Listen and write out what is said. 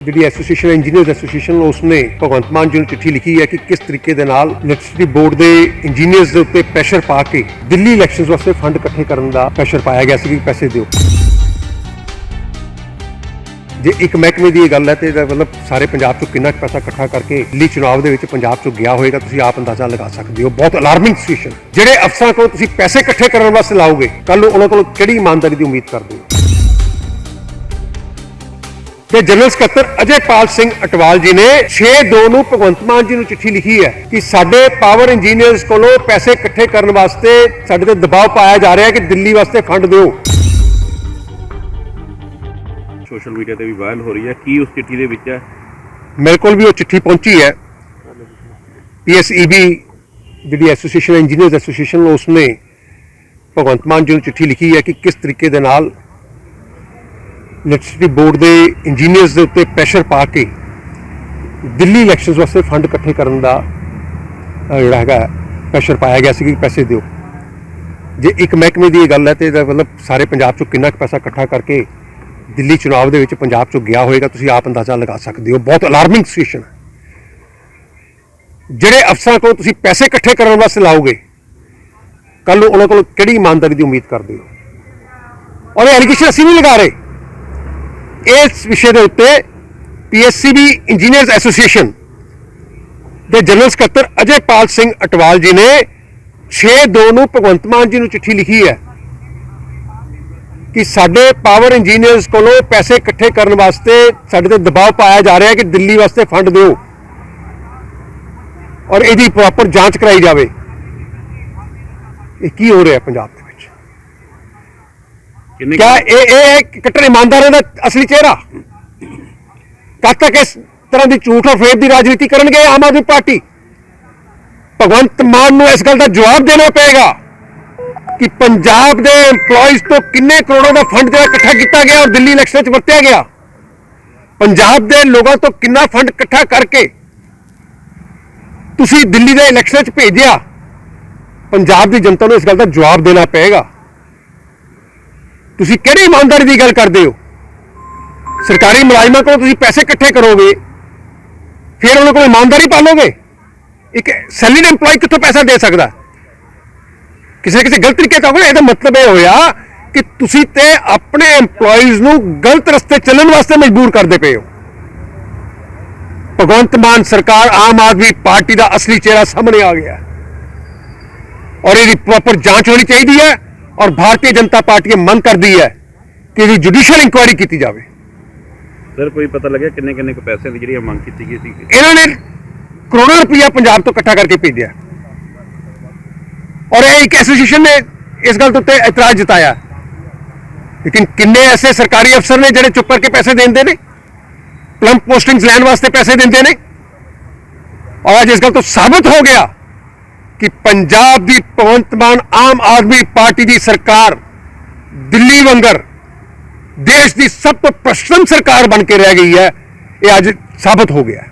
ਜਿਹੜੀ association engineers association ਉਸ ਨੇ ਭਗਵੰਤ ਮਾਨ ਜੀ ਨੂੰ ਚਿੱਠੀ ਲਿਖੀ ਹੈ ਕਿ ਕਿਸ ਤਰੀਕੇ ਦੇ ਨਾਲ ਇਲੈਕਟ੍ਰਿਸਿਟੀ ਬੋਰਡ ਦੇ ਇੰਜੀਨੀਅਰਸ ਦੇ ਉੱਤੇ ਪ੍ਰੈਸ਼ਰ ਪਾ ਕੇ ਦਿੱਲੀ ਇਲੈਕਸ਼ਨਸ ਵਾਸਤੇ ਫੰਡ ਇਕੱਠੇ ਕਰਨ ਦਾ ਪ੍ਰੈਸ਼ਰ ਪਾਇਆ ਗਿਆ ਸੀ ਕਿ ਪੈਸੇ ਦਿਓ। ਜੇ ਇੱਕ ਮਹਿਕਮੇ ਦੀ ਇਹ ਗੱਲ ਹੈ ਤੇ ਇਹਦਾ ਮਤਲਬ ਸਾਰੇ ਪੰਜਾਬ ਚੋਂ ਕਿੰਨਾ ਕੁ ਪੈਸਾ ਇਕੱਠਾ ਕਰਕੇ ਦਿੱਲੀ ਚੁਣਾਵ ਦੇ ਵਿੱਚ ਪੰਜਾਬ ਚੋਂ ਗਿਆ ਹੋਏਗਾ, ਤੁਸੀਂ ਆਪ ਅੰਦਾਜ਼ਾ ਲਗਾ ਸਕਦੇ ਹੋ। ਬਹੁਤ ਅਲਾਰਮਿੰਗ ਸਿਚੁਏਸ਼ਨ ਜਿਹੜੇ ਅਫਸਰਾਂ ਕੋਲ ਤੁਸੀਂ ਪੈਸੇ ਇਕੱਠੇ ਕਰਨ ਵਾਸਤੇ ਲਾਓਗੇ ਕੱਲ ਨੂੰ ਉਹਨਾਂ ਕੋਲ ਕਿਹੜੀ ਇਮਾਨਦਾਰੀ ਦੀ ਉਮੀਦ ਕਰਦੇ ਹੋ? ਤੇ ਜਨਰਲ ਸਕੱਤਰ ਅਜੇਪਾਲ ਸਿੰਘ ਅਟਵਾਲ ਜੀ ਨੇ 6-2 ਨੂੰ ਭਗਵੰਤ ਮਾਨ ਜੀ ਨੂੰ ਚਿੱਠੀ ਲਿਖੀ ਹੈ ਕਿ ਸਾਡੇ ਪਾਵਰ ਇੰਜੀਨੀਅਰਸ ਕੋਲੋਂ ਪੈਸੇ ਇਕੱਠੇ ਕਰਨ ਵਾਸਤੇ ਸਾਡੇ ਤੇ ਦਬਾਅ ਪਾਇਆ ਜਾ ਰਿਹਾ ਹੈ ਕਿ ਦਿੱਲੀ ਵਾਸਤੇ ਫੰਡ ਦਿਓ। ਸੋਸ਼ਲ ਮੀਡੀਆ ਤੇ ਵੀ ਵਾਇਰਲ ਹੋ ਰਹੀ ਹੈ। ਕੀ ਉਸ ਚਿੱਠੀ ਦੇ ਵਿੱਚ ਹੈ? ਮੇਰੇ ਕੋਲ ਵੀ ਉਹ ਚਿੱਠੀ ਪਹੁੰਚੀ ਹੈ। ਪੀਐਸਈਬੀ ਜਿਹੜੀ ਐਸੋਸੀਏਸ਼ਨ ਇੰਜੀਨੀਅਰਸ ਐਸੋਸੀਏਸ਼ਨ ਉਸਨੇ ਭਗਵੰਤ ਮਾਨ ਜੀ ਨੂੰ ਚਿੱਠੀ ਲਿਖੀ ਹੈ ਕਿ ਕਿਸ ਤਰੀਕੇ ਦੇ ਨਾਲ ਇਲੈਕਟ੍ਰਿਸਿਟੀ ਬੋਰਡ ਦੇ ਇੰਜੀਨੀਅਰਸ ਦੇ ਉੱਤੇ ਪ੍ਰੈਸ਼ਰ ਪਾ ਕੇ ਦਿੱਲੀ ਇਲੈਕਸ਼ਨਸ ਵਾਸਤੇ ਫੰਡ ਇਕੱਠੇ ਕਰਨ ਦਾ ਜਿਹੜਾ ਹੈਗਾ ਪ੍ਰੈਸ਼ਰ ਪਾਇਆ ਗਿਆ ਸੀ ਕਿ ਪੈਸੇ ਦਿਓ। ਜੇ ਇੱਕ ਮਹਿਕਮੇ ਦੀ ਇਹ ਗੱਲ ਹੈ ਤੇ ਇਹਦਾ ਮਤਲਬ ਸਾਰੇ ਪੰਜਾਬ ਚੋਂ ਕਿੰਨਾ ਕੁ ਪੈਸਾ ਇਕੱਠਾ ਕਰਕੇ ਦਿੱਲੀ ਚੁਣਾਵ ਦੇ ਵਿੱਚ ਪੰਜਾਬ ਚੋਂ ਗਿਆ ਹੋਏਗਾ, ਤੁਸੀਂ ਆਪ ਅੰਦਾਜ਼ਾ ਲਗਾ ਸਕਦੇ ਹੋ। ਬਹੁਤ ਅਲਾਰਮਿੰਗ ਸਿਚੁਏਸ਼ਨ ਹੈ। ਜਿਹੜੇ ਅਫਸਰਾਂ ਕੋਲ ਤੁਸੀਂ ਪੈਸੇ ਇਕੱਠੇ ਕਰਨ ਵਾਸਤੇ ਲਾਓਗੇ ਕੱਲ ਨੂੰ ਉਹਨਾਂ ਕੋਲ ਕਿਹੜੀ ਇਮਾਨਦਾਰੀ ਦੀ ਉਮੀਦ ਕਰਦੇ ਹੋ? ਔਰ ਇਹ ਐਲੀਗੇਸ਼ਨ ਅਸੀਂ ਨਹੀਂ ਲਗਾ ਰਹੇ। ਇਸ ਵਿਸ਼ੇ ਦੇ ਉੱਤੇ ਪੀਐਸਸੀਬੀ ਇੰਜੀਨੀਅਰਸ ਐਸੋਸੀਏਸ਼ਨ ਦੇ ਜਨਰਲ ਸਕੱਤਰ ਅਜੇਪਾਲ ਸਿੰਘ ਅਟਵਾਲ ਜੀ ਨੇ 6-2 ਨੂੰ ਭਗਵੰਤ ਮਾਨ ਜੀ ਨੂੰ ਚਿੱਠੀ ਲਿਖੀ ਹੈ ਕਿ ਸਾਡੇ ਪਾਵਰ ਇੰਜੀਨੀਅਰਸ ਕੋਲੋਂ ਪੈਸੇ ਇਕੱਠੇ ਕਰਨ ਵਾਸਤੇ ਸਾਡੇ ਤੇ ਦਬਾਅ ਪਾਇਆ ਜਾ ਰਿਹਾ ਕਿ ਦਿੱਲੀ ਵਾਸਤੇ ਫੰਡ ਦਿਓ ਔਰ ਇਹਦੀ ਪ੍ਰੋਪਰ ਜਾਂਚ ਕਰਾਈ ਜਾਵੇ। ਇਹ ਕੀ ਹੋ ਰਿਹਾ ਪੰਜਾਬ ਦੇ ਕਿੰਨੇ ਕਿਆ ਇਹ ਇਹ ਕੱਟੜ ਇਮਾਨਦਾਰਾਂ ਦਾ ਅਸਲੀ ਚਿਹਰਾ? ਕਦ ਤੱਕ ਇਸ ਤਰ੍ਹਾਂ ਦੀ ਝੂਠ ਔਰ ਫੇਰ ਦੀ ਰਾਜਨੀਤੀ ਕਰਨਗੇ ਆਮ ਆਦਮੀ ਪਾਰਟੀ? ਭਗਵੰਤ ਮਾਨ ਨੂੰ ਇਸ ਗੱਲ ਦਾ ਜਵਾਬ ਦੇਣਾ ਪਏਗਾ ਕਿ ਪੰਜਾਬ ਦੇ EMPLOYEES ਤੋਂ ਕਿੰਨੇ ਕਰੋੜਾਂ ਦਾ ਫੰਡ ਜਿਹੜਾ ਇਕੱਠਾ ਕੀਤਾ ਗਿਆ ਔਰ ਦਿੱਲੀ ਇਲੈਕਸ਼ਨ 'ਚ ਵਰਤਿਆ ਗਿਆ? ਪੰਜਾਬ ਦੇ ਲੋਕਾਂ ਤੋਂ ਕਿੰਨਾ ਫੰਡ ਇਕੱਠਾ ਕਰਕੇ ਤੁਸੀਂ ਦਿੱਲੀ ਦੇ ਇਲੈਕਸ਼ਨ 'ਚ ਭੇਜਿਆ? ਪੰਜਾਬ ਦੀ ਜਨਤਾ ਨੂੰ ਇਸ ਗੱਲ ਦਾ ਜਵਾਬ ਦੇਣਾ ਪਏਗਾ। ਤੁਸੀਂ ਕਿਹੜੀ ਇਮਾਨਦਾਰੀ ਦੀ ਗੱਲ ਕਰਦੇ ਹੋ? ਸਰਕਾਰੀ ਮੁਲਾਜ਼ਮਾਂ ਕੋਲੋਂ ਤੁਸੀਂ ਪੈਸੇ ਇਕੱਠੇ ਕਰੋਗੇ, ਫਿਰ ਉਹਨਾਂ ਕੋਲ ਇਮਾਨਦਾਰੀ ਪਾਲੋਗੇ? ਇੱਕ ਸੈਲਰੀਡ EMPLOYE ਕਿੱਥੋਂ ਪੈਸਾ ਦੇ ਸਕਦਾ? ਕਿਸੇ ਨਾ ਕਿਸੇ ਗਲਤ ਤਰੀਕੇ ਤੋਂ ਇਹਦਾ ਮਤਲਬ ਇਹ ਹੋਇਆ ਕਿ ਤੁਸੀਂ ਤੇ ਆਪਣੇ EMPLOYEES ਨੂੰ ਗਲਤ ਰਸਤੇ ਚੱਲਣ ਵਾਸਤੇ ਮਜਬੂਰ ਕਰਦੇ ਪਏ ਹੋ। ਭਗਵੰਤ ਮਾਨ ਸਰਕਾਰ ਆਮ ਆਦਮੀ ਪਾਰਟੀ ਦਾ ਅਸਲੀ ਚਿਹਰਾ ਸਾਹਮਣੇ ਆ ਗਿਆ ਔਰ ਇਹਦੀ ਪ੍ਰੋਪਰ ਜਾਂਚ ਹੋਣੀ ਚਾਹੀਦੀ ਹੈ। ਔਰ ਭਾਰਤੀ ਜਨਤਾ ਪਾਰਟੀ ਇਹ ਮੰਗ ਕਰਦੀ ਹੈ ਕਿ ਇਹਦੀ ਜੁਡੀਸ਼ੀਅਲ ਇਨਕੁਆਇਰੀ ਕੀਤੀ ਜਾਵੇ। ਸਰ ਕੋਈ ਪਤਾ ਲੱਗਿਆ ਕਿੰਨੇ ਕਿੰਨੇ ਕੁ ਪੈਸੇ ਦੀ ਜਿਹੜੀ ਇਹ ਮੰਗ ਕੀਤੀ ਗਈ ਸੀ? ਇਹਨਾਂ ਨੇ ਕਰੋੜਾਂ ਰੁਪਇਆ ਪੰਜਾਬ ਤੋਂ ਇਕੱਠਾ ਕਰਕੇ ਭੇਜਿਆ ਔਰ ਇਹ ਇੱਕ ਐਸੋਸੀਏਸ਼ਨ ਨੇ ਇਸ ਗੱਲ ਦੇ ਉੱਤੇ ਇਤਰਾਜ਼ ਜਤਾਇਆ। ਲੇਕਿਨ ਕਿੰਨੇ ਐਸੇ ਸਰਕਾਰੀ ਅਫਸਰ ਨੇ ਜਿਹੜੇ ਚੁੱਪ ਕਰਕੇ ਪੈਸੇ ਦਿੰਦੇ ਨੇ? ਪਲੰਪ ਪੋਸਟਿੰਗਸ ਲੈਣ ਵਾਸਤੇ ਪੈਸੇ ਦਿੰਦੇ ਨੇ? ਔਰ ਅੱਜ ਇਸ ਗੱਲ ਤੋਂ ਸਾਬਤ ਹੋ ਗਿਆ ਕਿ ਪੰਜਾਬ ਦੀ ਭਗਵੰਤ ਮਾਨ ਆਮ ਆਦਮੀ ਪਾਰਟੀ ਦੀ ਸਰਕਾਰ ਦਿੱਲੀ ਵਾਂਗਰ ਦੇਸ਼ ਦੀ ਸਭ ਤੋਂ ਪ੍ਰਸ਼ਮ ਸਰਕਾਰ ਬਣ ਕੇ ਰਹਿ ਗਈ ਹੈ, ਇਹ ਅੱਜ ਸਾਬਤ ਹੋ ਗਿਆ